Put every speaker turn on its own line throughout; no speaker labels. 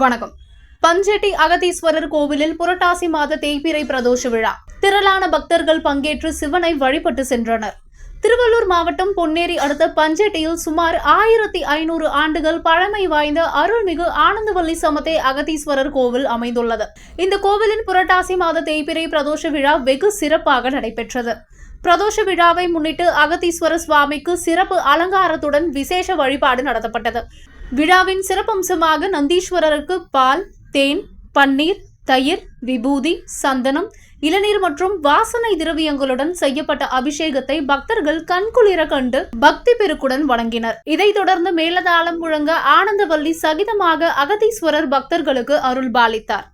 வணக்கம். பஞ்செட்டி அகதீஸ்வரர் கோவிலில் புரட்டாசி மாத தேய்பிரை பிரதோஷ விழா. திரளான பக்தர்கள் பங்கேற்று சிவனை வழிபட்டு சென்றனர். திருவள்ளூர் மாவட்டம் பொன்னேரி அடுத்த பஞ்சட்டியில் சுமார் ஆயிரத்தி ஐநூறு ஆண்டுகள் பழமை வாய்ந்த அருள்மிகு ஆனந்தவல்லி சமத்தை அகதீஸ்வரர் கோவில் அமைந்துள்ளது. இந்த கோவிலின் புரட்டாசி மாத தேய்பிரை பிரதோஷ விழா வெகு சிறப்பாக நடைபெற்றது. பிரதோஷ விழாவை முன்னிட்டு அகதீஸ்வரர் சுவாமிக்கு சிறப்பு அலங்காரத்துடன் விசேஷ வழிபாடு நடத்தப்பட்டது. விழாவின் சிறப்பம்சமாக நந்தீஸ்வரருக்கு பால் தேன் பன்னீர் தயிர் விபூதி சந்தனம் இளநீர் மற்றும் வாசனை திரவியங்களுடன் செய்யப்பட்ட அபிஷேகத்தை பக்தர்கள் கண்குளிர கண்டு பக்தி பெருக்குடன் வணங்கினர். இதைத் தொடர்ந்து மேலதாளம் முழங்க ஆனந்தவல்லி சகிதமாக அகதீஸ்வரர் பக்தர்களுக்கு அருள் பாலித்தார்.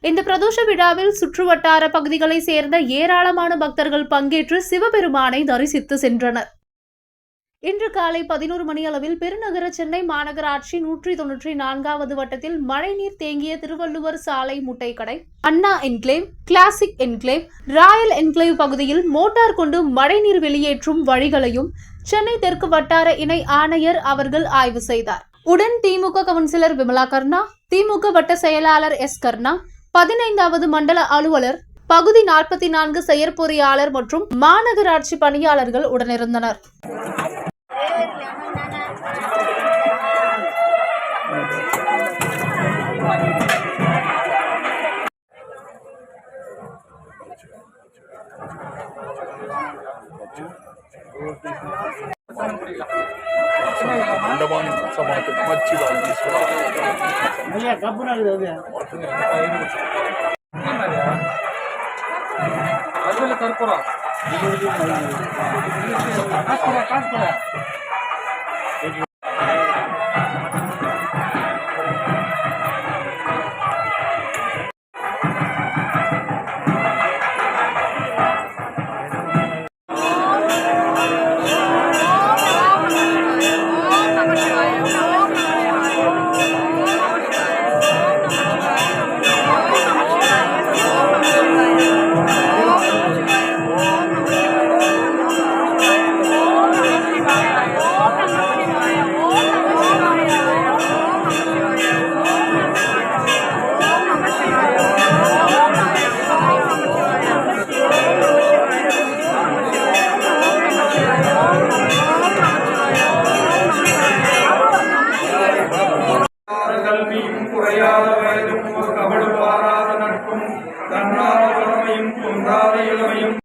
இந்த பிரதோஷ விழாவில் சுற்றுவட்டார பகுதிகளைச் சேர்ந்த ஏராளமான பக்தர்கள் பங்கேற்று சிவபெருமானை தரிசித்து சென்றனர். இன்று காலை பதினோரு மணி அளவில் பெருநகர சென்னை மாநகராட்சி நூற்றி தொன்னூற்றி நான்காவது வட்டத்தில் மழைநீர் தேங்கிய திருவள்ளுவர் சாலை முட்டைக்கடை Anna enclave classic enclave royal enclave பகுதியில் மோட்டார் கொண்டு மழைநீர் வெளியேற்றும் வழிகளையும் சென்னை தெற்கு வட்டார இணை ஆணையர் அவர்கள் ஆய்வு செய்தார். உடன் திமுக கவுன்சிலர் விமலா கர்ணா திமுக வட்ட செயலாளர் எஸ் கர்ணா பதினைந்தாவது மண்டல அலுவலர் பகுதி நாற்பத்தி நான்கு செயற்பொறியாளர் மற்றும் மாநகராட்சி பணியாளர்கள் உடனிருந்தனர்.
ಮಂಡಪಾನಿ ಸಮಾಜ ಮಚ್ಚಿದಾಗಿ ಕಬ್ಬು
আসলে কাজ oh, কাজ
করা
வயதும் ஒரு கபடு வாராத நட்பும் தன்னார வளமையும் இளமையும்.